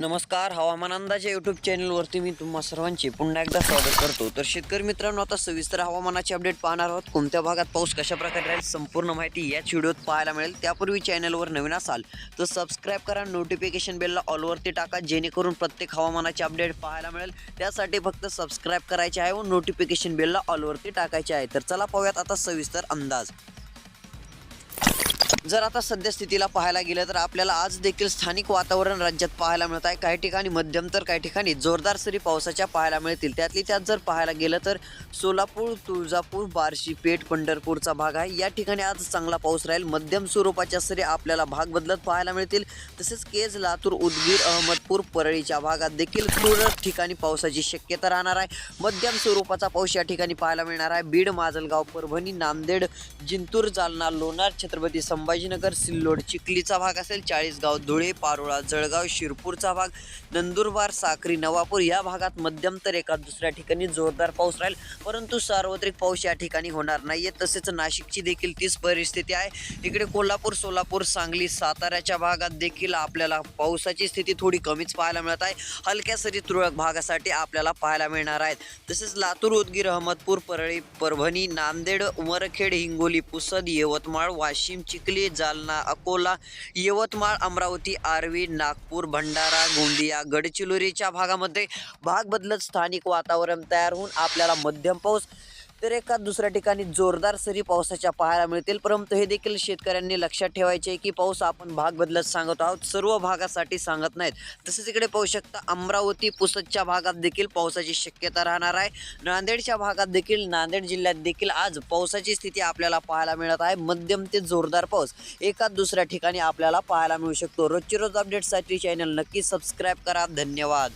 नमस्कार हवामान अंदाजे यूट्यूब चॅनलवरती मी तुम्हा सर्वांचे पुन्हा एकदा स्वागत करतो. तर शेतकरी मित्रांनो आता सविस्तर हवामानाचे अपडेट पाहणार आहोत. कोणत्या भागात पाऊस कशा प्रकारे राहील संपूर्ण माहिती याच व्हिडिओत पाहायला मिळेल. त्यापूर्वी चॅनलवर नवीन असाल तर सबस्क्राईब करा नोटिफिकेशन बेलला ऑलवरती टाका जेणेकरून प्रत्येक हवामानाचे अपडेट पाहायला मिळेल. त्यासाठी फक्त सबस्क्राईब करायचे आहे व नोटिफिकेशन बेलला ऑलवरती टाकायचे आहे. तर चला पाहूयात आता सविस्तर अंदाज. जर आता सद्यस्थितीला पाहायला गेलं तर आपल्याला आज देखील स्थानिक वातावरण राज्यात पाहायला मिळत आहे. काही ठिकाणी मध्यम तर काही ठिकाणी जोरदार सरी पावसाच्या पाहायला मिळतील. त्यातली त्यात जर पाहायला गेलं तर सोलापूर तुळजापूर बार्शी पेठ पंढरपूरचा भाग आहे. या ठिकाणी आज चांगला पाऊस राहील. मध्यम स्वरूपाच्या सरी आपल्याला भाग बदलत पाहायला मिळतील. तसेच केज लातूर उदगीर अहमदपूर परळीच्या भागात देखील तुरळक ठिकाणी पावसाची शक्यता राहणार आहे. मध्यम स्वरूपाचा पाऊस या ठिकाणी पाहायला मिळणार आहे. बीड माजलगाव परभणी नांदेड जिंतूर जालना लोणार छत्रपती संभाजी संभाजीनगर सिल्लोड चिखलीचा भाग असेल चाळीसगाव धुळे पारोळा जळगाव शिरपूरचा भाग नंदुरबार साक्री नवापूर या भागात मध्यम तर एका दुसऱ्या ठिकाणी जोरदार पाऊस राहील. परंतु सार्वत्रिक पाऊस या ठिकाणी होणार नाहीये. तसेच नाशिकची देखील तीच परिस्थिती आहे. इकडे कोल्हापूर सोलापूर सांगली साताऱ्याच्या भागात देखील आपल्याला पावसाची स्थिती थोडी कमीच पाहायला मिळत आहे. हलक्या सरी तुरळक भागासाठी आपल्याला पाहायला मिळणार आहेत. तसेच लातूर उदगीर अहमदपूर परळी परभणी नांदेड उमरखेड हिंगोली पुसद यवतमाळ वाशिम चिखली जालना अकोला यवतमाळ अमरावती आर्वी नागपूर भंडारा गोंदिया गडचिरोलीच्या भागामध्ये भाग बदलत स्थानिक वातावरण तयार होऊन आपल्याला मध्यम पाऊस तर एका दुसऱ्या ठिकाणी जोरदार सरी पावसाच्या पाहायला मिळतील. परंतु हे देखील शेतकऱ्यांनी लक्षात ठेवायचे आहे की पाऊस आपण भाग बदलत सांगत आहोत. सर्व भागासाठी सांगत नाहीत. तसेच इकडे पाहू शकता अमरावती पुसदच्या भागात देखील पावसाची शक्यता राहणार आहे. नांदेडच्या भागात देखील नांदेड जिल्ह्यात देखील आज पावसाची स्थिती आपल्याला पाहायला मिळत आहे. मध्यम ते जोरदार पाऊस एका दुसऱ्या ठिकाणी आपल्याला पाहायला मिळू शकतो. रोजची रोज अपडेटसाठी चॅनल नक्की सबस्क्राईब करा. धन्यवाद.